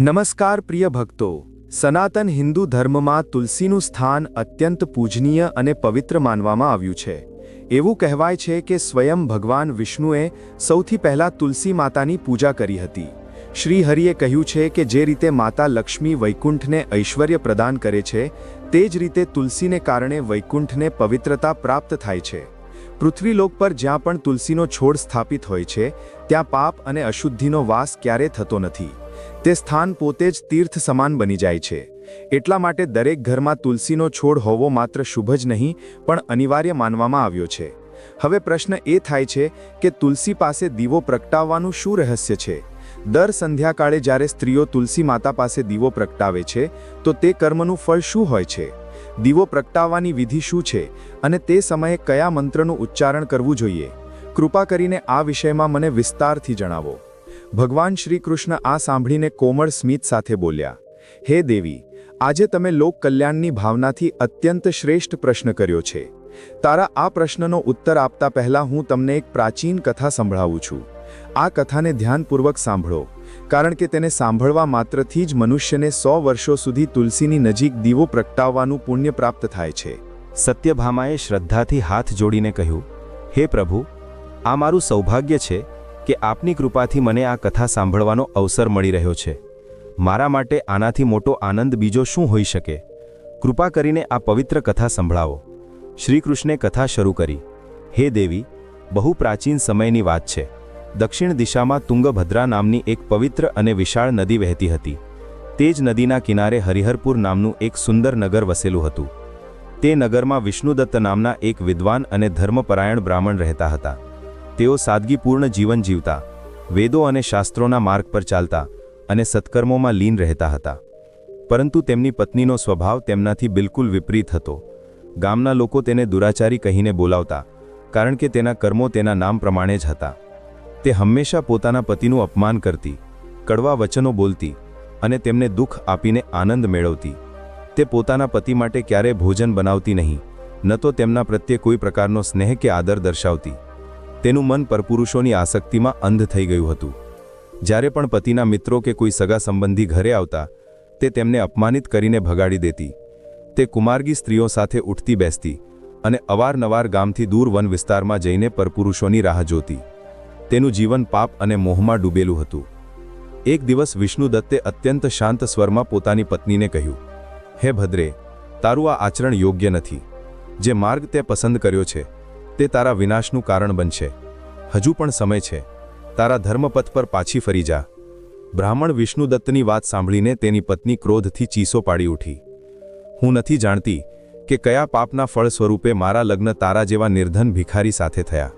નમસ્કાર પ્રિય ભક્તો, સનાતન હિન્દુ ધર્મમાં તુલસીનું સ્થાન અત્યંત પૂજનીય અને પવિત્ર માનવામાં આવ્યું છે. એવું કહેવાય છે કે સ્વયં ભગવાન વિષ્ણુએ સૌથી પહેલા તુલસી માતાની પૂજા કરી હતી. શ્રી હરિએ કહ્યું છે કે જે રીતે માતા લક્ષ્મી વૈકુંઠને ઐશ્વર્ય પ્રદાન કરે છે, તે જ રીતે તુલસીને કારણે વૈકુંઠને પવિત્રતા પ્રાપ્ત થાય છે. પૃથ્વીલોક પર જ્યાં પણ તુલસીનો છોડ સ્થાપિત હોય છે, ત્યાં પાપ અને અશુદ્ધિનો વાસ ક્યારે થતો નથી. તે સ્થાન પોતે જ તીર્થ સમાન બની જાય છે. એટલા માટે દરેક ઘરમાં તુલસીનો છોડ હોવો માત્ર શુભ જ નહીં, પણ અનિવાર્ય માનવામાં આવ્યો છે. હવે પ્રશ્ન એ થાય છે કે તુલસી પાસે દીવો પ્રગટાવવાનું શું રહસ્ય છે? દર સંધ્યાકાળે જ્યારે સ્ત્રીઓ તુલસી માતા પાસે દીવો પ્રગટાવે છે, તો તે કર્મનું ફળ શું હોય છે? દીવો પ્રગટાવવાની વિધિ શું છે? અને તે સમયે કયા મંત્રનું ઉચ્ચારણ કરવું જોઈએ? કૃપા કરીને આ વિષયમાં મને વિસ્તારથી જણાવો. ભગવાન શ્રી કૃષ્ણ આ સાંભળીને કોમળ સ્મિત સાથે બોલ્યા, હે દેવી, આજે તમે લોક કલ્યાણની ભાવનાથી અત્યંત શ્રેષ્ઠ પ્રશ્ન કર્યો છે. તારા આ પ્રશ્નનો ઉત્તર આપતા પહેલા હું તમને એક પ્રાચીન કથા સંભળાવું છું. આ કથાને ધ્યાનપૂર્વક સાંભળો, કારણ કે તેને સાંભળવા માત્રથી જ મનુષ્યને સો વર્ષો સુધી તુલસીની નજીક દીવો પ્રગટાવવાનું પુણ્ય પ્રાપ્ત થાય છે. સત્યભામાએ શ્રદ્ધાથી હાથ જોડીને કહ્યું, હે પ્રભુ, આ મારું સૌભાગ્ય છે કે આપની કૃપાથી મને આ કથા સાંભળવાનો અવસર મળી રહ્યો છે. મારા માટે આનાથી મોટો આનંદ બીજો શું હોઈ શકે? કૃપા કરીને આ પવિત્ર કથા સંભળાવો. શ્રીકૃષ્ણે કથા શરૂ કરી. હે દેવી, બહુ પ્રાચીન સમયની વાત છે. દક્ષિણ દિશામાં તુંગભદ્રા નામની એક પવિત્ર અને વિશાળ નદી વહેતી હતી. તે જ નદીના કિનારે હરિહરપુર નામનું એક સુંદર નગર વસેલું હતું. તે નગરમાં વિષ્ણુદત્ત નામના એક વિદ્વાન અને ધર્મપરાયણ બ્રાહ્મણ રહેતા હતા. તેઓ સાદગીપૂર્ણ જીવન જીવતા, વેદો અને શાસ્ત્રોના માર્ગ પર ચાલતા અને સત્કર્મોમાં લીન રહેતા હતા. પરંતુ તેમની પત્નીનો સ્વભાવ તેમનાથી બિલકુલ વિપરીત હતો. ગામના લોકો તેને દુરાચારી કહીને બોલાવતા, કારણ કે તેના કર્મો તેના નામ પ્રમાણે જ હતા. તે હંમેશા પોતાના પતિનું અપમાન કરતી, કડવા વચનો બોલતી અને તેમને દુઃખ આપીને આનંદ મેળવતી. તે પોતાના પતિ માટે ક્યારેય ભોજન બનાવતી નહીં, ન તો તેમના પ્રત્યે કોઈ પ્રકારનો સ્નેહ કે આદર દર્શાવતી. તેનું મન પરપુરુષોની આસક્તિમાં અંધ થઈ ગયું હતું. જ્યારે પણ પતિના મિત્રો કે કોઈ સગા સંબંધી ઘરે આવતા, તે તેમને અપમાનિત કરીને ભગાડી દેતી. તે કુમાર્ગી સ્ત્રીઓ સાથે ઉઠતી બેસતી અને અવારનવાર ગામથી દૂર વન વિસ્તારમાં જઈને પરપુરુષોની રાહ જોતી. તેનું જીવન પાપ અને મોહમાં ડૂબેલું હતું. એક દિવસ વિષ્ણુદત્તે અત્યંત શાંત સ્વરમાં પોતાની પત્નીને કહ્યું, હે ભદ્રે, તારું આ આચરણ યોગ્ય નથી. જે માર્ગ તે પસંદ કર્યો છે તે તારા વિનાશનું કારણ બનશે. હજુ પણ સમય છે. તારા ધર્મપથ પર પાછી ફરી જા. બ્રાહ્મણ વિષ્ણુદત્તની વાત સાંભળીને તેની પત્ની ક્રોધથી ચીસો પાડી ઉઠી. હું નથી જાણતી કે કયા પાપના ફળ સ્વરૂપે મારા લગ્ન તારા જેવા નિર્ધન ભિખારી સાથે થયા.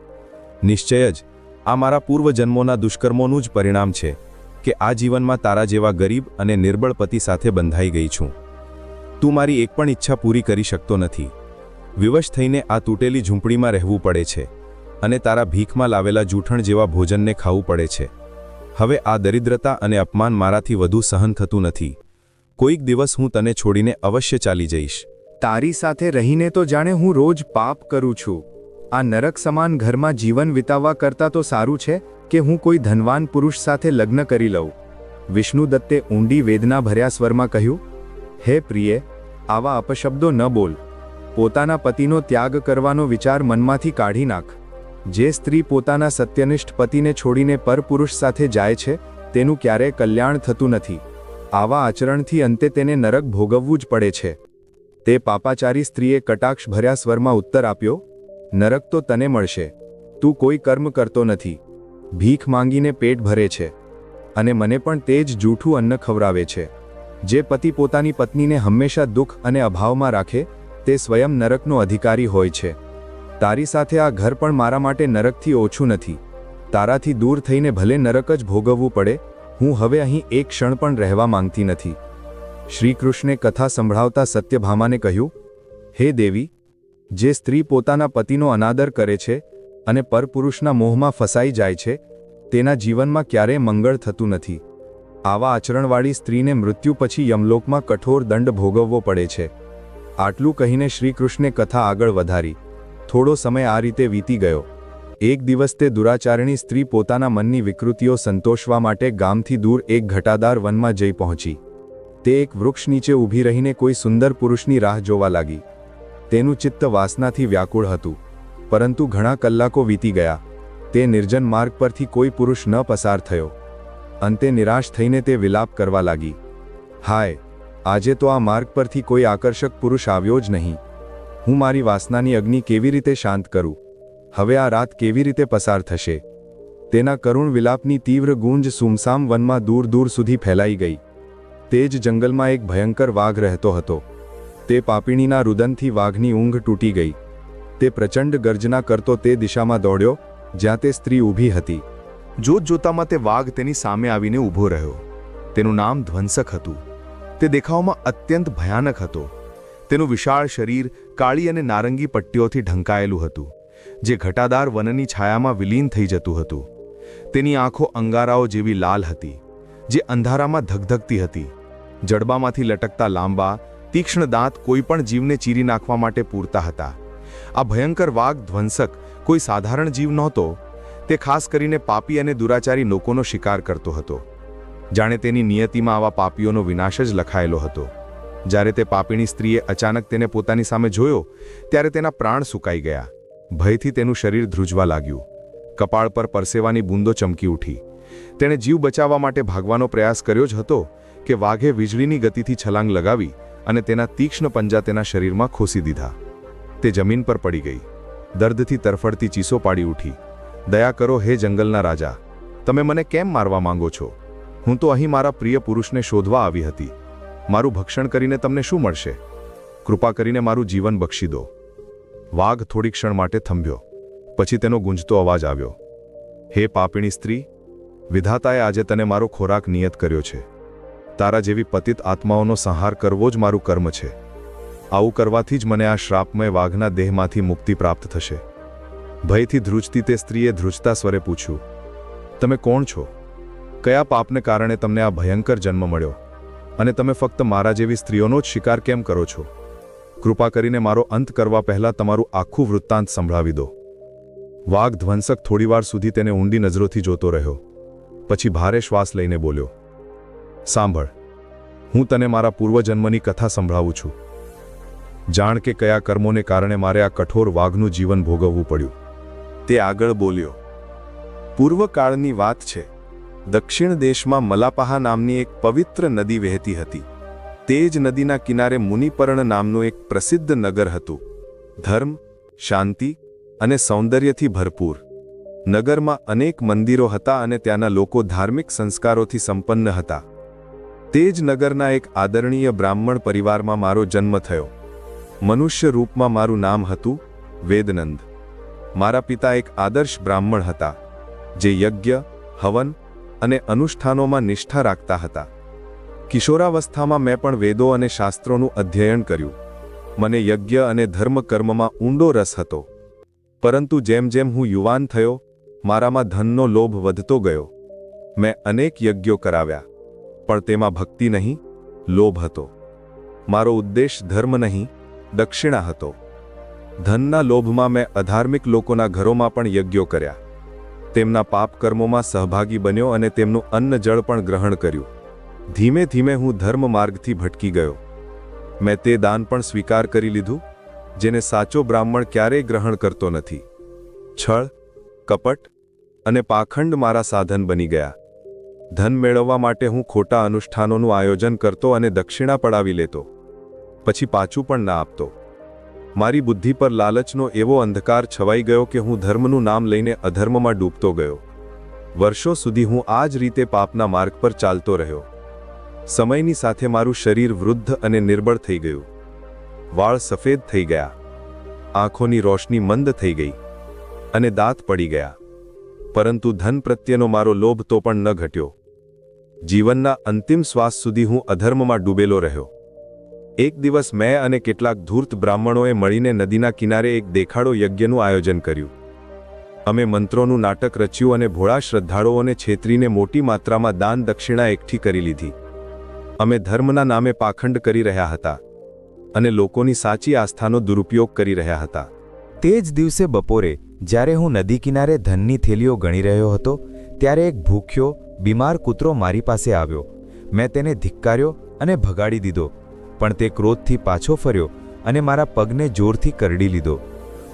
નિશ્ચય જ, આ મારા પૂર્વજન્મોના દુષ્કર્મોનું જ પરિણામ છે કે આ જીવનમાં તારા જેવા ગરીબ અને નિર્બળ પતિ સાથે બંધાઈ ગઈ છું. તું મારી એક પણ ઈચ્છા પૂરી કરી શકતો નથી. વિવશ થઈને આ તૂટેલી ઝૂંપડીમાં રહેવું પડે છે અને તારા ભીખમાં લાવેલા જૂઠણ જેવા ભોજનને ખાવું પડે છે. હવે આ દરિદ્રતા અને અપમાન મારાથી વધુ સહન થતું નથી. કોઈક દિવસ હું તને છોડીને અવશ્ય ચાલી જઈશ. તારી સાથે રહીને તો જાણે હું રોજ પાપ કરું છું. આ નરક સમાન ઘરમાં જીવન વિતાવવા કરતાં તો સારું છે કે હું કોઈ ધનવાન પુરુષ સાથે લગ્ન કરી લઉં. વિષ્ણુદત્તે ઊંડી વેદના ભર્યા સ્વરમાં કહ્યું, હે પ્રિય, આવા અપશબ્દો ન બોલ. પોતાના પતિનો ત્યાગ કરવાનો વિચાર મનમાંથી કાઢી નાખ. જે સ્ત્રી પોતાના સત્યનિષ્ઠ પતિને છોડીને પરપુરુષ સાથે જાય છે, તેનું ક્યારેય કલ્યાણ થતું નથી. આવા આચરણથી અંતે તેને નરક ભોગવવું જ પડે છે. તે પાપાચારી સ્ત્રીએ કટાક્ષ ભર્યા સ્વરમાં ઉત્તર આપ્યો, નરક તો તને મળશે. તું કોઈ કર્મ કરતો નથી. ભીખ માંગીને પેટ ભરે છે. અને મને પણ તે જ જૂઠું અન્ન ખવરાવે છે. જે પતિ પોતાની પત્નીને હંમેશા દુઃખ અને અભાવમાં રાખે તે સ્વયં નરકનો અધિકારી હોય છે. તારી સાથે આ ઘર પણ મારા માટે નરકથી ઓછું નથી. તારાથી દૂર થઈને ભલે નરક જ ભોગવવું પડે, હું હવે અહીં એક ક્ષણ પણ રહેવા માંગતી નથી. શ્રીકૃષ્ણે કથા સંભળાવતા સત્યભામાને કહ્યું, હે દેવી, જે સ્ત્રી પોતાના પતિનો અનાદર કરે છે અને પરપુરુષના મોહમાં ફસાઈ જાય છે, તેના જીવનમાં ક્યારેય મંગળ થતું નથી. આવા આચરણવાળી સ્ત્રીને મૃત્યુ પછી યમલોકમાં કઠોર દંડ ભોગવવો પડે છે. આટલું કહીને શ્રીકૃષ્ણે કથા આગળ વધારી. થોડો સમય આ રીતે વીતી ગયો. એક દિવસ તે દુરાચારણી સ્ત્રી પોતાના મનની વિકૃતિઓ સંતોષવા માટે ગામથી દૂર એક ઘટાદાર વનમાં જઈ પહોંચી. તે એક વૃક્ષ નીચે ઊભી રહીને કોઈ સુંદર પુરુષની રાહ જોવા લાગી. તેનું ચિત્ત વાસનાથી વ્યાકુળ હતું. પરંતુ ઘણા કલાકો વીતી ગયા. તે નિર્જન માર્ગ પરથી કોઈ પુરુષ ન પસાર થયો. અંતે નિરાશ થઈને તે વિલાપ કરવા લાગી. હાય આજે તો આ માર્ગ પરથી કોઈ આકર્ષક પુરુષ આવ્યો જ નહીં. હું મારી વાસનાની અગ્નિ કેવી રીતે શાંત કરું? હવે આ રાત કેવી રીતે પસાર થશે? તેના કરુણ વિલાપની તીવ્ર ગુંજ સુમસામ વનમાં દૂર દૂર સુધી ફેલાઈ ગઈ. તે જ જંગલમાં એક ભયંકર વાઘ રહેતો હતો. તે પાપીણીના રુદનથી વાઘની ઊંઘ તૂટી ગઈ. તે પ્રચંડ ગર્જના કરતો તે દિશામાં દોડ્યો, જ્યાં તે સ્ત્રી ઊભી હતી. જોત જોતામાં તે વાઘ તેની સામે આવીને ઊભો રહ્યો. તેનું નામ ધ્વંસક હતું. તે દેખાવમાં અત્યંત ભયાનક હતો. તેનું વિશાળ શરીર કાળી અને નારંગી પટ્ટીઓથી ઢંકાયેલું હતું, જે ઘટાદાર વનની છાયામાં વિલીન થઈ જતું હતું. તેની આંખો અંગારાઓ જેવી લાલ હતી, જે અંધારામાં ધગધગતી હતી. જડબામાંથી લટકતા લાંબા, તીક્ષ્ણ દાંત કોઈપણ જીવને ચીરી નાખવા માટે પૂરતા હતા. આ ભયંકર વાઘ ધ્વંસક કોઈ સાધારણ જીવ નહોતો, તે ખાસ કરીને પાપી અને દુરાચારી લોકોનો શિકાર કરતો હતો. જાણે તેની નિયતિમાં આવા પાપીઓનો વિનાશ જ લખાયેલો હતો. જ્યારે તે પાપીણી સ્ત્રીએ અચાનક તેને પોતાની સામે જોયો, ત્યારે તેના પ્રાણ સુકાઈ ગયા. ભયથી તેનું શરીર ધ્રુજવા લાગ્યું. કપાળ પર પરસેવાની બૂંદો ચમકી ઉઠી. તેણે જીવ બચાવવા માટે ભાગવાનો પ્રયાસ કર્યો જ હતો કે વાઘે વીજળીની ગતિથી છલાંગ લગાવી અને તેના તીક્ષ્ણ પંજા તેના શરીરમાં ખોસી દીધા. તે જમીન પર પડી ગઈ. દર્દથી તરફડતી ચીસો પાડી ઉઠી. દયા કરો, હે જંગલના રાજા. તમે મને કેમ મારવા માંગો છો? હું તો અહીં મારા પ્રિય પુરુષને શોધવા આવી હતી. મારું ભક્ષણ કરીને તમને શું મળશે? કૃપા કરીને મારું જીવન બક્ષી દો. વાઘ થોડી ક્ષણ માટે થંભ્યો. પછી તેનો ગુંજતો અવાજ આવ્યો. હે પાપીણી સ્ત્રી, વિધાતાએ આજે તને મારો ખોરાક નિયત કર્યો છે. તારા જેવી પતિત આત્માઓનો સંહાર કરવો જ મારું કર્મ છે. આવું કરવાથી જ મને આ શ્રાપમય વાઘના દેહમાંથી મુક્તિ પ્રાપ્ત થશે. ભયથી ધ્રુજતી તે સ્ત્રીએ ધ્રુજતા સ્વરે પૂછ્યું. તમે કોણ છો? કયા પાપને કારણે તમને આ ભયંકર જન્મ મળ્યો? અને તમે ફક્ત મારા જેવી સ્ત્રીઓનો જ શિકાર કેમ કરો છો? કૃપા કરીને મારો અંત કરવા પહેલાં તમારું આખું વૃત્તાંત સંભળાવી દો. વાઘ ધ્વંસક થોડીવાર સુધી તેને ઊંડી નજરોથી જોતો રહ્યો. પછી ભારે શ્વાસ લઈને બોલ્યો, સાંભળ, હું તને મારા પૂર્વજન્મની કથા સંભળાવું છું. જાણ કે કયા કર્મોને કારણે મારે આ કઠોર વાઘનું જીવન ભોગવવું પડ્યું. તે આગળ બોલ્યો, પૂર્વકાળની વાત છે. દક્ષિણ દેશમાં મલાપાહા નામની એક પવિત્ર નદી વહેતી હતી. તે જ નદીના કિનારે મુનિપર્ણ નામનું એક પ્રસિદ્ધ નગર હતું. ધર્મ, શાંતિ અને સૌંદર્યથી ભરપૂર. નગરમાં અનેક મંદિરો હતા અને ત્યાંના લોકો ધાર્મિક સંસ્કારોથી સંપન્ન હતા. તે જ નગરના એક આદરણીય બ્રાહ્મણ પરિવારમાં મારો જન્મ થયો. મનુષ્ય રૂપમાં મારું નામ હતું વેદનંદ. મારા પિતા એક આદર્શ બ્રાહ્મણ હતા, જે યજ્ઞ, હવન અને અનુષ્ઠાનોમાં નિષ્ઠા રાખતા હતા. કિશોરાવસ્થામાં મેં પણ વેદો અને શાસ્ત્રોનું અધ્યયન કર્યું. મને યજ્ઞ અને ધર્મ કર્મમાં ઊંડો રસ હતો. પરંતુ જેમ જેમ હું યુવાન થયો, મારામાં ધનનો લોભ વધતો ગયો. મેં અનેક યજ્ઞો કરાવ્યા. પણ તેમાં ભક્તિ નહીં, લોભ હતો. મારો ઉદ્દેશ ધર્મ નહીં, દક્ષિણા હતો. ધનના લોભમાં મેં અધાર્મિક લોકોના ઘરોમાં પણ યજ્ઞો કર્યા. તેમના પાપ કર્મોમાં સહભાગી બન્યો અને તેમનું અન્ન જળ પણ ગ્રહણ કર્યું. ધીમે ધીમે હું ધર્મ માર્ગથી ભટકી ગયો. મેં તે દાન પણ સ્વીકાર કરી લીધું, જેને સાચો બ્રાહ્મણ ક્યારેય ગ્રહણ કરતો નથી. છળ, કપટ અને પાખંડ મારા સાધન બની ગયા. ધન મેળવવા માટે હું ખોટા અનુષ્ઠાનોનું આયોજન કરતો અને દક્ષિણા પડાવી લેતો. પછી પાછું પણ ના આપતો. મારી બુદ્ધિ પર લાલચનો એવો અંધકાર છવાઈ ગયો કે હું ધર્મનું નામ લઈને અધર્મમાં ડૂબતો ગયો. વર્ષો સુધી હું આ જ રીતે પાપના માર્ગ પર ચાલતો રહ્યો. સમયની સાથે મારું શરીર વૃદ્ધ અને નિર્બળ થઈ ગયું. વાળ સફેદ થઈ ગયા. આંખોની રોશની મંદ થઈ ગઈ. અને દાંત પડી ગયા. પરંતુ ધન પ્રત્યેનો મારો લોભ તો પણ ન ઘટ્યો. જીવનના અંતિમ શ્વાસ સુધી હું અધર્મમાં ડૂબેલો રહ્યો. એક દિવસ મેં અને કેટલાક ધૂર્ત બ્રાહ્મણોએ મળીને નદીના કિનારે એક દેખાડો યજ્ઞનું આયોજન કર્યું. અમે મંત્રોનું નાટક રચ્યું અને ભોળા શ્રદ્ધાળુઓને છેતરીને મોટી માત્રામાં દાન દક્ષિણા એકઠી કરી લીધી. અમે ધર્મના નામે પાખંડ કરી રહ્યા હતા અને લોકોની સાચી આસ્થાનો દુરુપયોગ કરી રહ્યા હતા. તે જ દિવસે બપોરે, જ્યારે હું નદી કિનારે ધનની થેલીઓ ગણી રહ્યો હતો, ત્યારે એક ભૂખ્યો, બીમાર કૂતરો મારી પાસે આવ્યો. મેં તેને ધિક્કાર્યો અને ભગાડી દીધો. પણ તે ક્રોધથી પાછો ફર્યો અને મારા પગને જોરથી કરડી લીધો.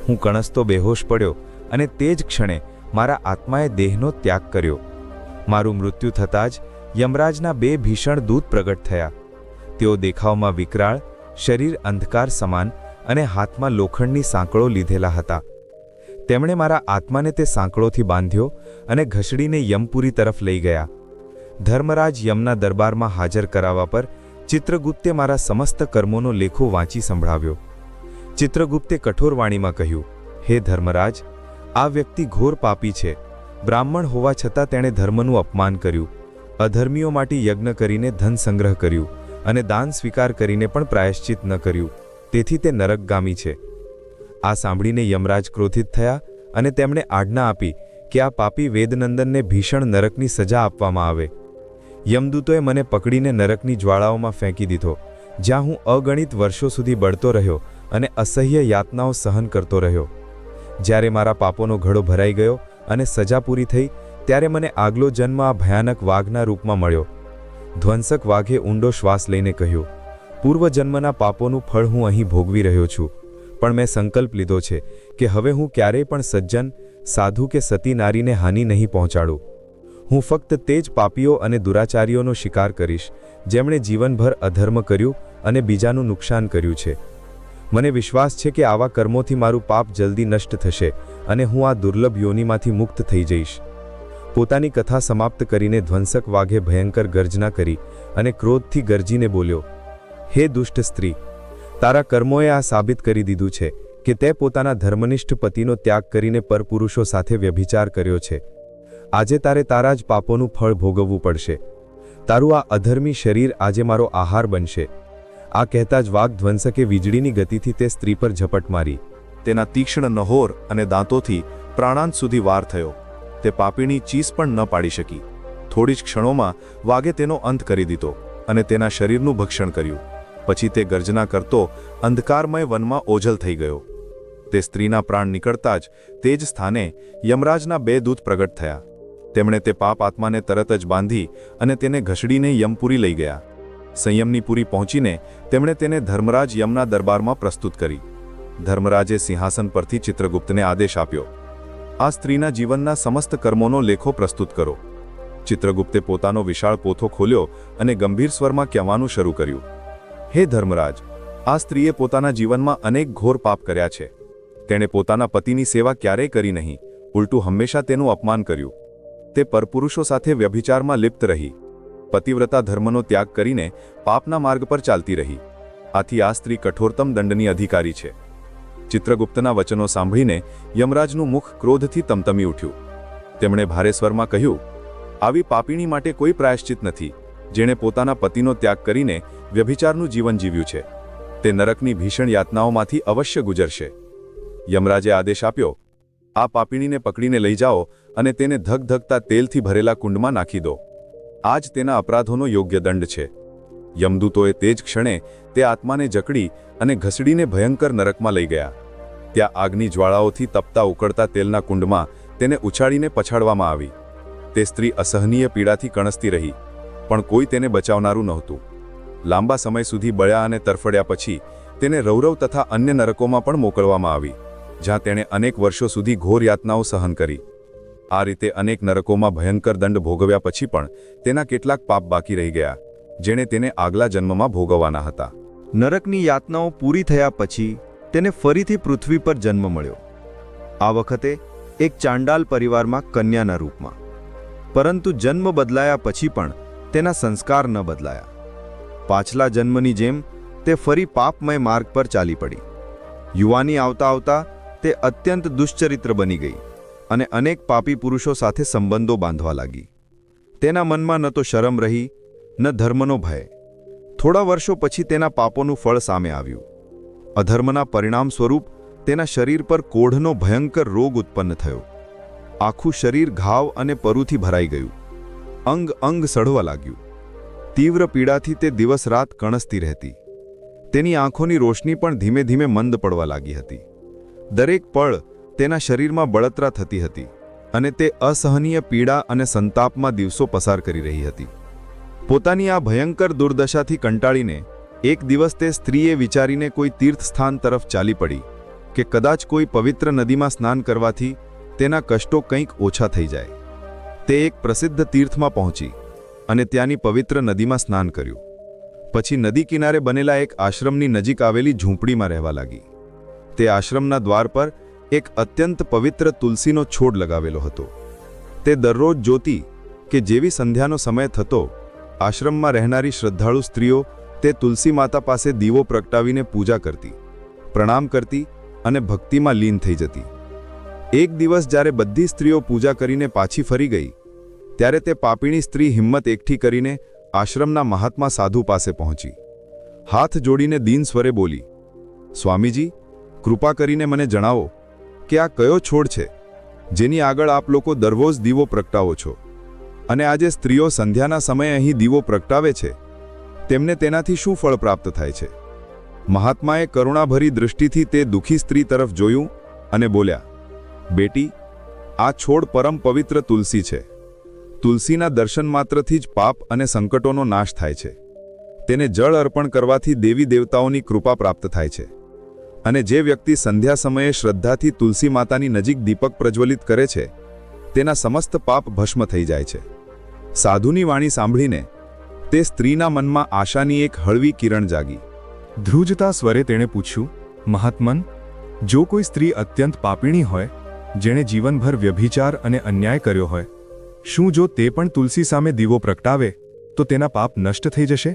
હું કણસતો બેહોશ પડ્યો અને તે જ ક્ષણે મારા આત્માએ દેહનો ત્યાગ કર્યો. મારું મૃત્યુ થતાં જ યમરાજના બે ભીષણ દૂત પ્રગટ થયા. તેઓ દેખાવમાં વિકરાળ, શરીર અંધકાર સમાન અને હાથમાં લોખંડની સાંકળો લીધેલા હતા. તેમણે મારા આત્માને તે સાંકળોથી બાંધ્યો અને ઘસડીને યમપુરી તરફ લઈ ગયા. ધર્મરાજ યમના દરબારમાં હાજર કરાવવા પર ચિત્રગુપ્તે મારા સમસ્ત કર્મોનો લેખો વાંચી સંભળાવ્યો. ચિત્રગુપ્તે કઠોર વાણીમાં કહ્યું, હે ધર્મરાજ, આ વ્યક્તિ ઘોર પાપી છે. બ્રાહ્મણ હોવા છતાં તેણે ધર્મનું અપમાન કર્યું. અધર્મીઓ માટે યજ્ઞ કરીને ધન સંગ્રહ કર્યું અને દાન સ્વીકાર કરીને પણ પ્રાયશ્ચિત ન કર્યું. તેથી તે નરકગામી છે. આ સાંભળીને યમરાજ ક્રોધિત થયા અને તેમણે આજ્ઞા આપી કે આ પાપી વેદનંદનને ભીષણ નરકની સજા આપવામાં આવે. યમદૂતોએ મને પકડીને નરકની જ્વાળાઓમાં ફેંકી દીધો, જ્યાં હું અગણિત વર્ષો સુધી બળતો રહ્યો અને અસહ્ય યાતનાઓ સહન કરતો રહ્યો. જ્યારે મારા પાપોનો ઘડો ભરાઈ ગયો અને સજા પૂરી થઈ, ત્યારે મને આગલો જન્મ આ ભયાનક વાઘના રૂપમાં મળ્યો. ધ્વંસક વાઘે ઊંડો શ્વાસ લઈને કહ્યું પૂર્વજન્મના પાપોનું ફળ હું અહીં ભોગવી રહ્યો છું, પણ મેં સંકલ્પ લીધો છે કે હવે હું ક્યારેય પણ સજ્જન, સાધુ કે સતી નારીને હાનિ નહીં પહોંચાડું. હું ફક્ત તે જ પાપીઓ અને દુરાચારીઓનો શિકાર કરીશ, જેમણે જીવનભર અધર્મ કર્યું અને બીજાનું નુકસાન કર્યું છે. મને વિશ્વાસ છે કે આવા કર્મોથી મારું પાપ જલ્દી નષ્ટ થશે અને હું આ દુર્લભ યોનિમાંથી મુક્ત થઈ જઈશ. પોતાની કથા સમાપ્ત કરીને ધ્વંસક વાઘે ભયંકર ગર્જના કરી અને ક્રોધથી ગર્જીને બોલ્યો, હે દુષ્ટ સ્ત્રી, તારા કર્મોએ આ સાબિત કરી દીધું છે કે તે પોતાના ધર્મનિષ્ઠ પતિનો ત્યાગ કરીને પરપુરુષો સાથે વ્યભિચાર કર્યો છે. આજે તારે તારા જ પાપોનું ફળ ભોગવવું પડશે. તારું આ અધર્મી શરીર આજે મારો આહાર બનશે. આ કહેતા જ વાઘ ધ્વંસકે વીજળીની ગતિથી તે સ્ત્રી પર ઝપટ મારી. તેના તીક્ષ્ણ નહોર અને દાંતોથી પ્રાણાંત સુધી વાર થયો. તે પાપીની ચીસ પણ ન પાડી શકી. થોડી જ ક્ષણોમાં વાઘે તેનો અંત કરી દીધો અને તેના શરીરનું ભક્ષણ કર્યું. પછી તે ગર્જના કરતો અંધકારમય વનમાં ઓઝલ થઈ ગયો. તે સ્ત્રીના પ્રાણ નીકળતા જ તે જ સ્થાને યમરાજના બે દૂત પ્રગટ થયા. તેમણે તે પાપ આત્માને તરત જ બાંધી અને તેને ઘસડીને યમપુરી લઈ ગયા. સંયમની પુરી પહોંચીને તેમણે તેને ધર્મરાજ યમના દરબારમાં પ્રસ્તુત કરી. ધર્મરાજે સિંહાસન પરથી ચિત્રગુપ્તને આદેશ આપ્યો, આ સ્ત્રીના જીવનના સમસ્ત કર્મોનો લેખો પ્રસ્તુત કરો. ચિત્રગુપ્તે પોતાનો વિશાળ પોથો ખોલ્યો અને ગંભીર સ્વરમાં કહેવાનું શરૂ કર્યું, હે ધર્મરાજ, આ સ્ત્રીએ પોતાના જીવનમાં અનેક ઘોર પાપ કર્યા છે. તેણે પોતાના પતિની સેવા ક્યારેય કરી નહીં, ઉલટું હંમેશા તેનું અપમાન કર્યું. તે પરપુરુષો સાથે વ્યભિચારમાં લિપ્ત રહી. પતિવ્રતા ધર્મનો ત્યાગ કરીને પાપના માર્ગ પર ચાલતી રહી. આથી આ સ્ત્રી કઠોરતમ દંડની અધિકારી છે. ચિત્રગુપ્તના વચનો સાંભળીને યમરાજનું મુખ ક્રોધથી તમતમી ઉઠ્યું. તેમણે ભારે સ્વરમાં કહ્યું, આવી પાપીણી માટે કોઈ પ્રાયશ્ચિત નથી. જેણે પોતાના પતિનો ત્યાગ કરીને વ્યભિચારનું જીવન જીવ્યું છે. તે નરકની ભીષણ યાતનાઓમાંથી અવશ્ય ગુજરશે. યમરાજે આદેશ આપ્યો, આ પાપીણીને પકડીને લઈ જાઓ અને તેને ધગધગતા તેલથી ભરેલા કુંડમાં નાખી દો. આ જ તેના અપરાધોનો યોગ્ય દંડ છે. યમદૂતોએ તે જ ક્ષણે તે આત્માને જકડી અને ઘસડીને ભયંકર નરકમાં લઈ ગયા. ત્યાં આગની જ્વાળાઓથી તપતા ઉકળતા તેલના કુંડમાં તેને ઉછાળીને પછાડવામાં આવી. તે સ્ત્રી અસહનીય પીડાથી કણસતી રહી, પણ કોઈ તેને બચાવનારું નહોતું. લાંબા સમય સુધી બળ્યા અને તરફડ્યા પછી તેને રૌરવ તથા અન્ય નરકોમાં પણ મોકલવામાં આવી, જ્યાં તેણે અનેક વર્ષો સુધી ઘોર યાતનાઓ સહન કરી. આ રીતે અનેક નરકોમાં ભયંકર દંડ ભોગવ્યા પછી પણ તેના કેટલાક પાપ બાકી રહી ગયા, જેણે તેને આગલા જન્મમાં ભોગવવાના હતા. નરકની યાતનાઓ પૂરી થયા પછી તેને ફરીથી પૃથ્વી પર જન્મ મળ્યો. આ વખતે એક ચાંડાલ પરિવારમાં કન્યાના રૂપમાં. પરંતુ જન્મ બદલાયા પછી પણ તેના સંસ્કાર ન બદલાયા. પાછલા જન્મની જેમ તે ફરી પાપમય માર્ગ પર ચાલી પડી. યુવાની આવતા આવતા તે અત્યંત દુશ્ચરિત્ર બની ગઈ. અને અનેક પાપી પુરુષો સાથે સંબંધો બાંધવા લાગી. તેના મનમાં ન તો શરમ રહી, ન ધર્મનો ભય. થોડા વર્ષો પછી તેના પાપોનું ફળ સામે આવ્યું. અધર્મના પરિણામ સ્વરૂપ તેના શરીર પર કોઢનો ભયંકર રોગ ઉત્પન્ન થયો. આખું શરીર ઘાવ અને પરુથી ભરાઈ ગયું. અંગ અંગ સડવા લાગ્યું. તીવ્ર પીડાથી તે દિવસ રાત કણસતી રહેતી. તેની આંખોની રોશની પણ ધીમે ધીમે મંદ પડવા લાગી હતી. દરેક પળ તેના શરીરમાં બળતરા થતી હતી અને તે અસહનીય પીડા અને સંતાપમાં દિવસો પસાર કરી રહી હતી. પોતાની આ ભયંકર દુર્દશાથી કંટાળીને એક દિવસ તે સ્ત્રીએ વિચારીને કોઈ તીર્થસ્થાન તરફ ચાલી પડી કે કદાચ કોઈ પવિત્ર નદીમાં સ્નાન કરવાથી તેના કષ્ટો કંઈક ઓછા થઈ જાય. તે એક પ્રસિદ્ધ તીર્થમાં પહોંચી અને ત્યાંની પવિત્ર નદીમાં સ્નાન કર્યું. પછી નદી કિનારે બનેલા એક આશ્રમની નજીક આવેલી ઝૂંપડીમાં રહેવા લાગી. તે આશ્રમના દ્વાર પર એક અત્યંત પવિત્ર તુલસીનો છોડ લગાવેલો હતો. તે દરરોજ જોતી કે જેવી સંધ્યાનો સમય થતો, આશ્રમમાં રહેનારી શ્રદ્ધાળુ સ્ત્રીઓ તે તુલસી માતા પાસે દીવો પ્રગટાવીને પૂજા કરતી, પ્રણામ કરતી અને ભક્તિમાં લીન થઈ જતી. એક દિવસ જ્યારે બધી સ્ત્રીઓ પૂજા કરીને પાછી ફરી ગઈ, ત્યારે તે પાપીણી સ્ત્રી હિંમત એકઠી કરીને આશ્રમના મહાત્મા સાધુ પાસે પહોંચી. હાથ જોડીને દીન સ્વરે બોલી, સ્વામીજી, કૃપા કરીને મને જણાવો કે આ કયો છોડ છે? જેની આગળ આપ લોકો દરરોજ દીવો પ્રગટાવો છો. અને આજે સ્ત્રીઓ સંધ્યાના સમયે અહીં દીવો પ્રગટાવે છે. તેમને તેનાથી શું ફળ પ્રાપ્ત થાય છે? મહાત્માએ કરુણાભરી દૃષ્ટિથી તે દુઃખી સ્ત્રી તરફ જોયું અને બોલ્યા, બેટી, આ છોડ પરમ પવિત્ર તુલસી છે. તુલસીના દર્શન માત્રથી જ પાપ અને સંકટોનો નાશ થાય છે. તેને જળ અર્પણ કરવાથી દેવી દેવતાઓની કૃપા પ્રાપ્ત થાય છે. અને જે વ્યક્તિ સંધ્યા સમયે શ્રદ્ધાથી તુલસી માતાની નજીક દીપક પ્રજ્વલિત કરે છે, તેના સમસ્ત પાપ ભસ્મ થઈ જાય છે. સાધુની વાણી સાંભળીને તે સ્ત્રીના મનમાં આશાની એક હળવી કિરણ જાગી. ધ્રુજતા સ્વરે તેણે પૂછ્યું, મહાત્મન, જો કોઈ સ્ત્રી અત્યંત પાપીણી હોય, જેણે જીવનભર વ્યભિચાર અને અન્યાય કર્યો હોય, શું જો તે પણ તુલસી સામે દીવો પ્રગટાવે, તો તેના પાપ નષ્ટ થઈ જશે?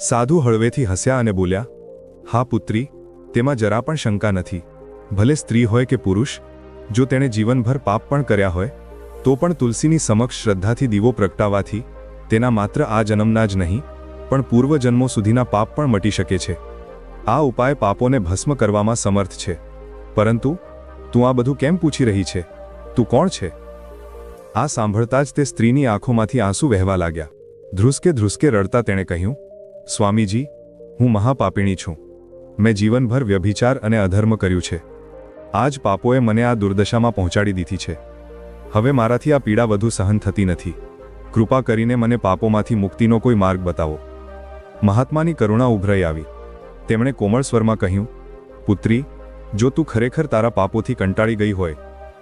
સાધુ હળવેથી હસ્યા અને બોલ્યા, હા પુત્રી તેમાં જરા પણ શંકા નથી. ભલે સ્ત્રી હોય કે પુરુષ, જો તેણે જીવનભર પાપ પણ કર્યા હોય, તો પણ તુલસીની સમક્ષ શ્રદ્ધાથી દીવો પ્રગટાવવાથી તેના માત્ર આ જન્મના જ નહીં, પણ પૂર્વજન્મો સુધીના પાપ પણ મટી શકે છે. આ ઉપાય પાપોને ભસ્મ કરવામાં સમર્થ છે. પરંતુ, તું આ બધું કેમ પૂછી રહી છે? તું કોણ છે? આ સાંભળતા જ તે સ્ત્રીની આંખોમાંથી આંસુ વહેવા લાગ્યા. ધ્રુસકે ધ્રુસકે રડતા તેણે કહ્યું, સ્વામીજી, હું મહાપાપિણી છું. મેં જીવનભર વ્યભિચાર અને અધર્મ કર્યું છે. આ જ પાપોએ મને આ દુર્દશામાં પહોંચાડી દીધી છે. હવે મારાથી આ પીડા વધુ સહન થતી નથી. કૃપા કરીને મને પાપોમાંથી મુક્તિનો કોઈ માર્ગ બતાવો. મહાત્માની કરુણા ઉભરાઈ આવી. તેમણે કોમળ સ્વરમાં કહ્યું, પુત્રી, જો તું ખરેખર તારા પાપોથી કંટાળી ગઈ હોય,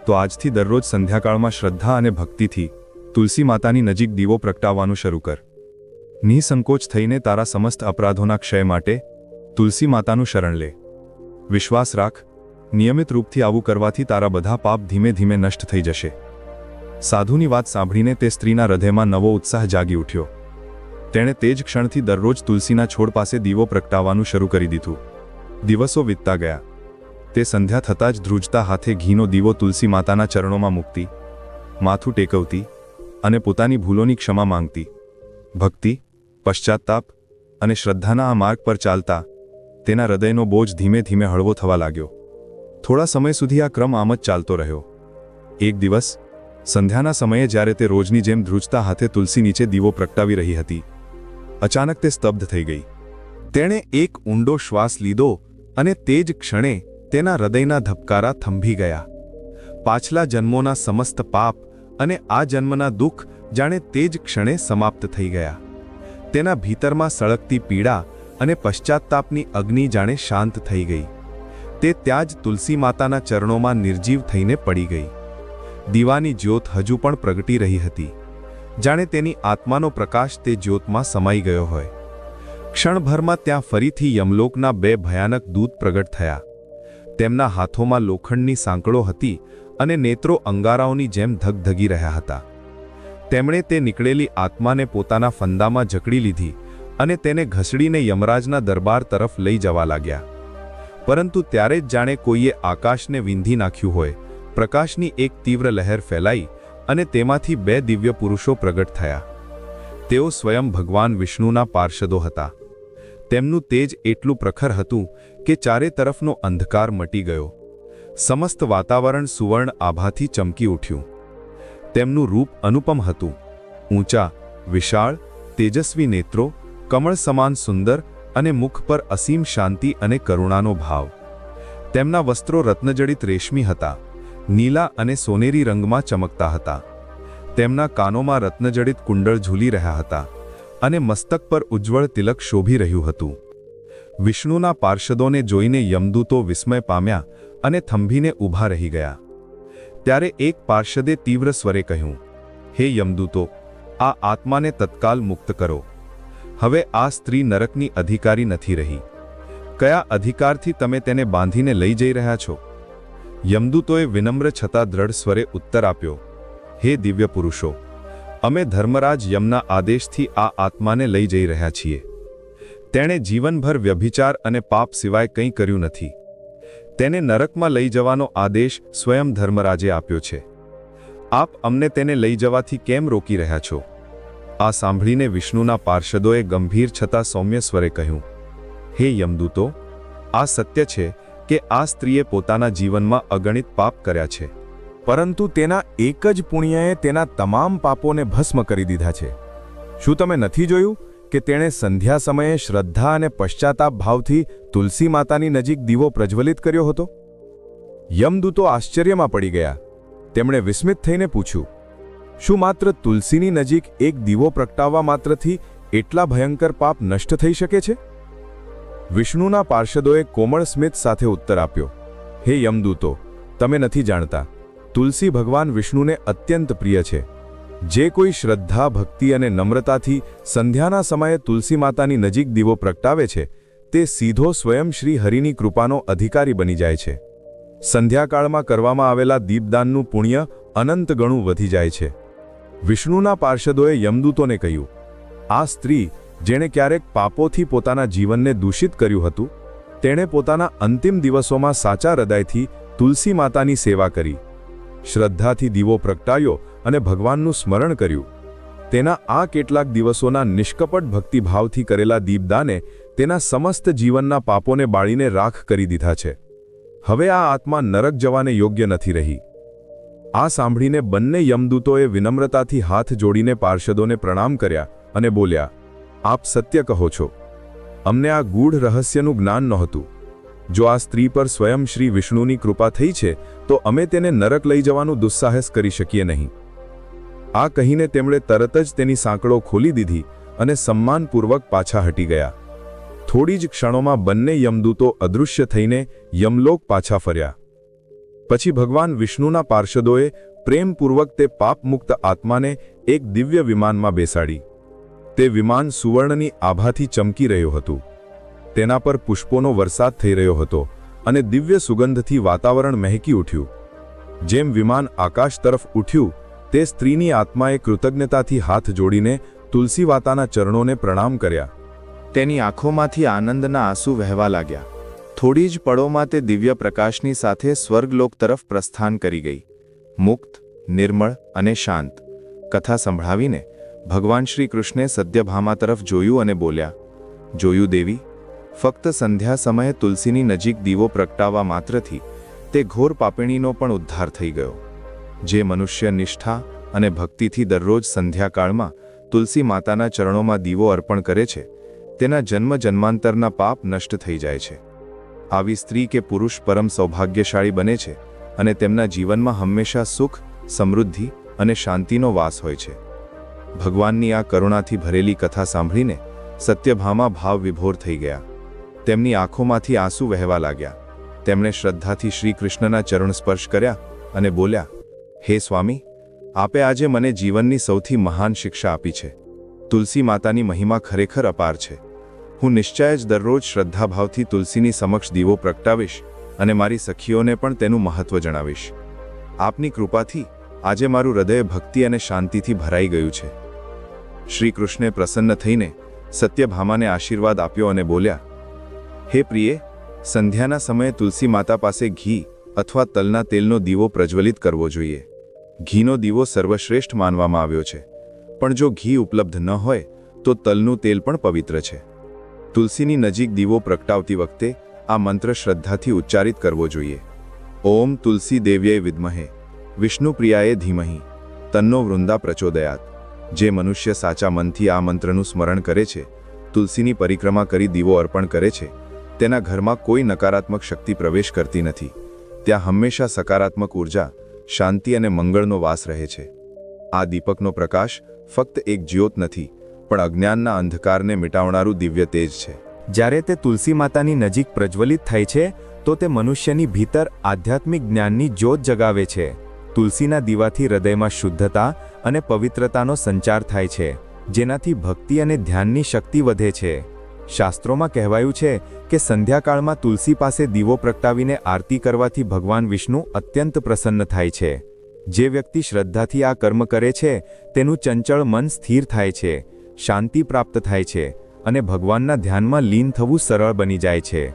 તો આજથી દરરોજ સંધ્યાકાળમાં શ્રદ્ધા અને ભક્તિથી તુલસી માતાની નજીક દીવો પ્રગટાવવાનું શરૂ કર. નિસંકોચ થઈને તારા સમસ્ત અપરાધોના ક્ષય માટે તુલસી માતાનું શરણ લે. વિશ્વાસ રાખ, નિયમિત રૂપથી આવું કરવાથી તારા બધા પાપ ધીમે ધીમે નષ્ટ થઈ જશે. સાધુની વાત સાંભળીને તે સ્ત્રીના હૃદયમાં નવો ઉત્સાહ જાગી ઉઠ્યો. તેણે તે જ ક્ષણથી દરરોજ તુલસીના છોડ પાસે દીવો પ્રગટાવવાનું શરૂ કરી દીધું. દિવસો વીતતા ગયા. તે સંધ્યા થતાં જ ધ્રુજતા હાથે ઘીનો દીવો તુલસી માતાના ચરણોમાં મૂકતી, માથું ટેકવતી અને પોતાની ભૂલોની ક્ષમા માંગતી. ભક્તિ પશ્ચાતાપ અને શ્રદ્ધાના આ માર્ગ પર ચાલતા તેના હૃદયનો બોજ ધીમે ધીમે હળવો થવા લાગ્યો. થોડા સમય સુધી આ ક્રમ આમ જ ચાલતો રહ્યો. એક દિવસ, સંધ્યાના સમયે જ્યારે તે રોજની જેમ ધ્રુજતા હાથે તુલસી નીચે દીવો પ્રગટાવી રહી હતી, અચાનક તે સ્તબ્ધ થઈ ગઈ. તેણે એક ઊંડો શ્વાસ લીધો અને તે જ ક્ષણે તેના હૃદયના ધબકારા થંભી ગયા. પાછલા જન્મોના સમસ્ત પાપ અને આ જન્મના દુઃખ જાણે તે જ ક્ષણે સમાપ્ત થઈ ગયા. તેના ભીતરમાં સળગતી પીડા અને પશ્ચાતાપની અગ્નિ જાણે શાંત થઈ ગઈ. તે ત્યાં જ તુલસી માતાના ચરણોમાં નિર્જીવ થઈને પડી ગઈ. દીવાની જ્યોત હજુ પણ પ્રગટી રહી હતી. જાણે તેની આત્માનો પ્રકાશ તે જ્યોતમાં સમાઈ ગયો હોય. ક્ષણભરમાં ત્યાં ફરીથી યમલોકના બે ભયાનક દૂત પ્રગટ થયા. તેમના હાથોમાં લોખંડની સાંકળો હતી અને નેત્રો અંગારાઓની જેમ ધગધગી રહ્યા હતા. તેમણે તે નીકળેલી આત્માને પોતાના ફંદામાં જકડી લીધી અને તેને ઘસડીને યમરાજના દરબાર તરફ લઈ જવા લાગ્યા. પરંતુ ત્યારે જ જાણે કોઈએ આકાશને વિંધી નાખ્યું હોય, પ્રકાશની એક તીવ્ર લહેર ફેલાઈ અને તેમાંથી બે દિવ્ય પુરુષો પ્રગટ થયા. તેઓ સ્વયં ભગવાન વિષ્ણુના પાર્ષદો હતા. તેમનું તેજ એટલું પ્રખર હતું કે ચારે તરફનો અંધકાર મટી ગયો. સમસ્ત વાતાવરણ સુવર્ણ આભાથી ચમકી ઉઠ્યું. તેમનું રૂપ અનુપમ હતું. ઊંચા, વિશાળ, તેજસ્વી નેત્રો કમળ સમાન સુંદર અને મુખ પર અસીમ શાંતિ અને કરુણાનો ભાવ. તેમના વસ્ત્રો રત્નજડિત રેશમી હતા, નીલા અને સોનેરી રંગમાં ચમકતા હતા. તેમના કાનોમાં રત્નજડિત કુંડળ ઝૂલી રહ્યા હતા અને મસ્તક પર ઉજ્જવળ તિલક શોભી રહ્યું હતું. વિષ્ણુના પાર્ષદોને જોઈને યમદૂતો વિસ્મય પામ્યા અને થંભીને ઊભા રહી ગયા. ત્યારે એક પાર્ષદે તીવ્ર સ્વરે કહ્યું, હે યમદૂતો, આ આત્માને તત્કાલ મુક્ત કરો. હવે આ સ્ત્રી નરકની અધિકારી નથી રહી. કયા અધિકારથી તમે તેને બાંધીને લઈ જઈ રહ્યા છો? યમદૂતોએ વિનમ્ર છતાં દ્રઢ સ્વરે ઉત્તર આપ્યો, હે દિવ્ય પુરુષો અમે ધર્મરાજ યમના આદેશથી આ આત્માને લઈ જઈ રહ્યા છીએ. તેણે જીવનભર વ્યભિચાર અને પાપ સિવાય કંઈ કર્યું નથી. તેને નરકમાં લઈ જવાનો આદેશ સ્વયં ધર્મરાજે આપ્યો છે. આપ અમને તેને લઈ જવાથી કેમ રોકી રહ્યા છો? આ સાંભળીને વિષ્ણુના પાર્ષદોએ ગંભીર છતાં સૌમ્ય સ્વરે કહ્યું, હે યમદૂતો, આ સત્ય છે કે આ સ્ત્રીએ પોતાના જીવનમાં અગણિત પાપ કર્યા છે, પરંતુ તેના એક જ પુણ્યએ તેના તમામ પાપોને ભસ્મ કરી દીધા છે. શું તમે નથી જોયું કે તેણે સંધ્યા સમયે શ્રદ્ધા અને પશ્ચાતાપ ભાવથી તુલસી માતાની નજીક દીવો પ્રજ્વલિત કર્યો હતો? યમદૂતો આશ્ચર્યમાં પડી ગયા. તેમણે વિસ્મિત થઈને પૂછ્યું શું માત્ર તુલસીની નજીક એક દીવો પ્રગટાવવા માત્રથી એટલા ભયંકર પાપ નષ્ટ થઈ શકે છે? વિષ્ણુના પાર્ષદોએ કોમળ સ્મિત સાથે ઉત્તર આપ્યો, હે યમદૂતો, તમે નથી જાણતા. તુલસી ભગવાન વિષ્ણુને અત્યંત પ્રિય છે. જે કોઈ શ્રદ્ધા, ભક્તિ અને નમ્રતાથી સંધ્યાના સમયે તુલસી માતાની નજીક દીવો પ્રગટાવે છે, તે સીધો સ્વયં શ્રી હરિની કૃપાનો અધિકારી બની જાય છે. સંધ્યાકાળમાં કરવામાં આવેલા દીપદાનનું પુણ્ય અનંત ગણું વધી જાય છે. વિષ્ણુના પાર્ષદોએ યમદૂતોને કહ્યું, આ સ્ત્રી જેણે ક્યારેક પાપોથી પોતાના જીવનને દૂષિત કર્યું હતું, તેણે પોતાના અંતિમ દિવસોમાં સાચા હૃદયથી તુલસી માતાની સેવા કરી. શ્રદ્ધાથી દીવો પ્રગટાયો અને ભગવાનનું સ્મરણ કર્યું. તેના આ કેટલાક દિવસોના નિષ્કપટ ભક્તિભાવથી કરેલા દીપદાને તેના સમસ્ત જીવનના પાપોને બાળીને રાખ કરી દીધા છે. હવે આ આત્મા નરક જવાને યોગ્ય નથી રહી. આ સાંભળીને બંને યમદૂતોએ વિનમ્રતાથી હાથ જોડીને પાર્ષદોને પ્રણામ કર્યા અને બોલ્યા, આપ સત્ય કહો છો. અમને આ ગૂઢ રહસ્યનું જ્ઞાન નહોતું. જો આ સ્ત્રી પર સ્વયં શ્રી વિષ્ણુની કૃપા થઈ છે, તો અમે તેને નરક લઈ જવાનું દુસ્સાહસ કરી શકીએ નહીં. આ કહીને તેમણે તરત જ તેની સાંકળો ખોલી દીધી અને સન્માનપૂર્વક પાછા હટી ગયા. થોડી જ ક્ષણોમાં બંને યમદૂતો અદૃશ્ય થઈને યમલોક પાછા ફર્યા. પછી ભગવાન વિષ્ણુના પાર્ષદોએ પ્રેમપૂર્વક તે પાપમુક્ત આત્માને એક દિવ્ય વિમાનમાં બેસાડી. તે વિમાન સુવર્ણની આભાથી ચમકી રહ્યું હતું. તેના પર પુષ્પોનો વરસાદ થઈ રહ્યો હતો અને દિવ્ય સુગંધથી વાતાવરણ મહેકી ઉઠ્યું. જેમ વિમાન આકાશ તરફ ઉઠ્યું, તે સ્ત્રીની આત્માએ કૃતજ્ઞતાથી હાથ જોડીને તુલસી વાતાના ચરણોને પ્રણામ કર્યા. તેની આંખોમાંથી આનંદના આંસુ વહેવા લાગ્યા. થોડી જ પળોમાં તે દિવ્ય પ્રકાશની સાથે સ્વર્ગલોક તરફ પ્રસ્થાન કરી ગઈ. મુક્ત, નિર્મળ અને શાંત. કથા સંભળાવીને ભગવાન શ્રી કૃષ્ણે સદ્યભામા તરફ જોયું અને બોલ્યા, જોયું દેવી, ફક્ત સંધ્યા સમયે તુલસીની નજીક દીવો પ્રગટાવવા માત્રથી તે ઘોર પાપિણીનો પણ ઉદ્ધાર થઈ ગયો. જે મનુષ્ય નિષ્ઠા અને ભક્તિથી દરરોજ સંધ્યાકાળમાં તુલસી માતાના ચરણોમાં દીવો અર્પણ કરે છે, તેના જન્મ જન્માંતરના પાપ નષ્ટ થઈ જાય છે. આવી સ્ત્રી કે પુરુષ પરમ સૌભાગ્યશાળી બને છે અને તેમના જીવનમાં હંમેશા સુખ, સમૃદ્ધિ અને શાંતિનો વાસ હોય છે. ભગવાનની આ કરુણાથી ભરેલી કથા સાંભળીને સત્યભામા ભાવ વિભોર થઈ ગયા. તેમની આંખોમાંથી આંસુ વહેવા લાગ્યા. તેમણે શ્રદ્ધાથી શ્રી કૃષ્ણના ચરણ સ્પર્શ કર્યા અને બોલ્યા, હે સ્વામી, આપે આજે મને જીવનની સૌથી મહાન શિક્ષા આપી છે. તુલસી માતાની મહિમા ખરેખર અપાર છે. હું નિશ્ચય જ દરરોજ શ્રદ્ધાભાવથી તુલસીની સમક્ષ દીવો પ્રગટાવીશ અને મારી સખીઓને પણ તેનું મહત્વ જણાવીશ. આપની કૃપાથી આજે મારું હૃદય ભક્તિ અને શાંતિથી ભરાઈ ગયું છે. શ્રી કૃષ્ણે પ્રસન્ન થઈને સત્યભામાને આશીર્વાદ આપ્યો અને બોલ્યા, હે પ્રિયે, સંધ્યાના સમયે તુલસી માતા પાસે ઘી અથવા તલના તેલનો દીવો પ્રજ્વલિત કરવો જોઈએ. ઘીનો દીવો સર્વશ્રેષ્ઠ માનવામાં આવ્યો છે. પણ જો ઘી ઉપલબ્ધ ન હોય, તો તલનું તેલ પણ પવિત્ર છે. તુલસીની નજીક દીવો પ્રગટાવતી વખતે આ મંત્ર શ્રદ્ધાથી ઉચ્ચારિત કરવો જોઈએ. ઓમ તુલસી દેવ્યય વિદ્મહે. વિષ્ણુપ્રિયાએ ધીમહી. તન્નો વૃંદા પ્રચોદયાત. જે મનુષ્ય સાચા મનથી આ મંત્રનું સ્મરણ કરે છે, તુલસીની પરિક્રમા કરી દીવો અર્પણ કરે છે, તેના ઘરમાં કોઈ નકારાત્મક શક્તિ પ્રવેશ કરતી નથી. ત્યાં હંમેશા સકારાત્મક ઊર્જા, શાંતિ અને મંગળનો વાસ રહે છે. આ દીપકનો પ્રકાશ ફક્ત એક જ્યોત નથી પણ અજ્ઞાનના અંધકારને મિટાવનારું દિવ્ય તેજ છે. જ્યારે તે તુલસી માતાની નજીક પ્રજ્વલિત થાય છે, તો તે મનુષ્યની ભીતર આધ્યાત્મિક જ્ઞાનની જ્યોત જગાવે છે. તુલસીના દીવાથી હૃદયમાં શુદ્ધતા અને પવિત્રતાનો સંચાર થાય છે, જેનાથી ભક્તિ અને ધ્યાનની શક્તિ વધે છે. શાસ્ત્રોમાં કહેવાયું છે કે સંધ્યાકાળમાં તુલસી પાસે દીવો પ્રગટાવીને આરતી કરવાથી ભગવાન વિષ્ણુ અત્યંત પ્રસન્ન થાય છે. જે વ્યક્તિ શ્રદ્ધાથી આ કર્મ કરે છે, તેનું ચંચળ મન સ્થિર થાય છે. શાંતિ પ્રાપ્ત થાય છે અને ભગવાનના ધ્યાનમાં લીન થવું સરળ બની જાય છે.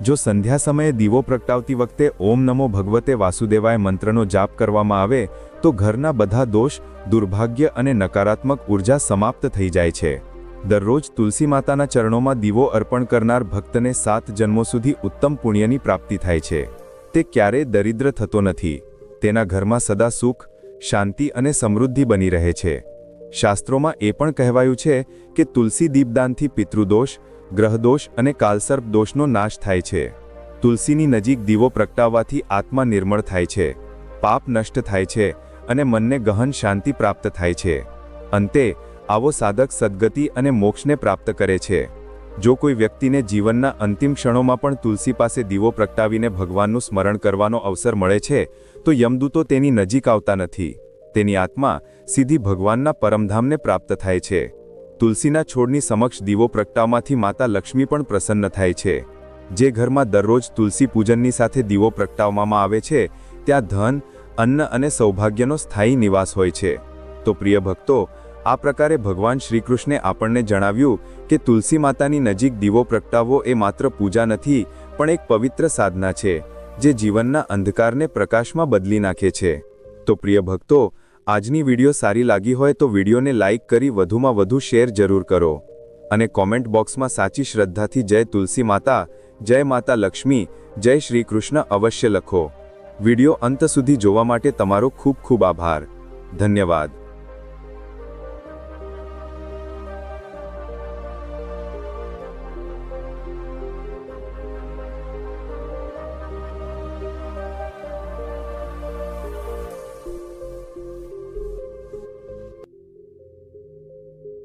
જો સંધ્યા સમયે દીવો પ્રગટાવતી વખતે ઓમ નમો ભગવતે વાસુદેવાય મંત્રનો જાપ કરવામાં આવે, તો ઘરના બધા દોષ, દુર્ભાગ્ય અને નકારાત્મક ઊર્જા સમાપ્ત થઈ જાય છે. દરરોજ તુલસી માતાના ચરણોમાં દીવો અર્પણ કરનાર ભક્તને સાત જન્મો સુધી ઉત્તમ પુણ્યની પ્રાપ્તિ થાય છે. તે ક્યારેય દરિદ્ર થતો નથી. તેના ઘરમાં સદા સુખ, શાંતિ અને સમૃદ્ધિ બની રહે છે. શાસ્ત્રોમાં એ પણ કહેવાયું છે કે તુલસી દીપદાનથી પિતૃદોષ, ગ્રહદોષ અને કાલસર્પ દોષનો નાશ થાય છે. તુલસીની નજીક દીવો પ્રગટાવવાથી આત્મા નિર્મળ થાય છે, પાપ નષ્ટ થાય છે અને મનને ગહન શાંતિ પ્રાપ્ત થાય છે. અંતે, આવો સાધક સદગતિ અને મોક્ષને પ્રાપ્ત કરે છે. જો કોઈ વ્યક્તિને જીવનના અંતિમ ક્ષણોમાં પણ તુલસી પાસે દીવો પ્રગટાવીને ભગવાનનું સ્મરણ કરવાનો અવસર મળે છે, તો યમદૂતો તેની નજીક આવતા નથી. તેની આત્મા સીધી ભગવાનના પરમધામને પ્રાપ્ત થાય છે. તુલસીના છોડની સમક્ષ દીવો પ્રગટાવવાથી માતા લક્ષ્મી પણ પ્રસન્ન થાય છે. જે ઘરમાં દરરોજ તુલસી પૂજનની સાથે દીવો પ્રગટાવવામાં આવે છે, ત્યાં ધન, અન્ન અને સૌભાગ્યનો સ્થાયી નિવાસ હોય છે. તો પ્રિય ભક્તો, આ પ્રકારે ભગવાન શ્રીકૃષ્ણે આપણને જણાવ્યું કે તુલસી માતાની નજીક દીવો પ્રગટાવવો એ માત્ર પૂજા નથી, પણ એક પવિત્ર સાધના છે, જે જીવનના અંધકારને પ્રકાશમાં બદલી નાખે છે. તો પ્રિય ભક્તો, આજની વીડિયો સારી લાગી હોય તો વિડીયોને લાઇક કરી વધુમાં વધુ શેર જરૂર કરો. અને કોમેન્ટ બોક્સમાં સાચી શ્રદ્ધાથી જય તુલસી માતા, જય માતા લક્ષ્મી, જય શ્રી કૃષ્ણ અવશ્ય લખો. વીડિયો અંત સુધી જોવા માટે તમારો ખૂબ ખૂબ આભાર. ધન્યવાદ.